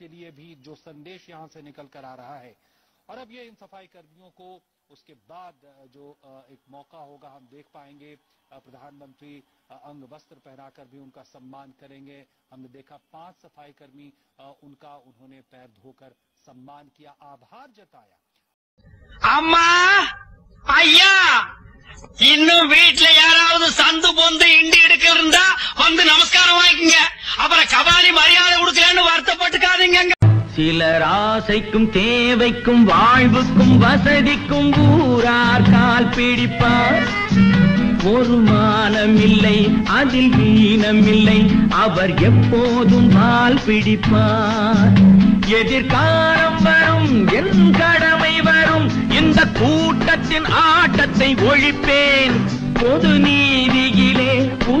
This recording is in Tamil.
के लिए भी जो संदेश यहां से निकल कर आ रहा है और अब ये इन सफाई कर्मियों को उसके बाद अ, जो अ, एक मौका होगा हम देख पाएंगे अ, प्रधानमंत्री अ, अंग वस्त्र पहनाकर भी उनका सम्मान करेंगे हमने देखा पांच सफाई कर्मी अ, उनका उन्होंने पैर धोकर सम्मान किया आभार जताया அம்மா ஐயா இன்னும் வீட்ல யாராவது சந்து பொந்து இண்டி எடுக்க இருந்தா வந்து நமஸ்காரம் வாங்கிக்கங்க அப்புறம் கபாலி மரியாதை கொடுக்கலன்னு வருத்தப்பட்டுக்காதீங்க சிலர் ஆசைக்கும் தேவைக்கும் வாழ்வுக்கும் வசதிக்கும் ஊரார் கால் பிடிப்பார். ஒரு மானமில்லை அதில் வீணமில்லை அவர் எப்போதும் பால் பிடிப்பார். எதிர்காலம் வரும் என் கடமை வரும் இந்த கூட்டத்தின் ஆட்டத்தை ஒழிப்பேன். பொது நீதியிலே புது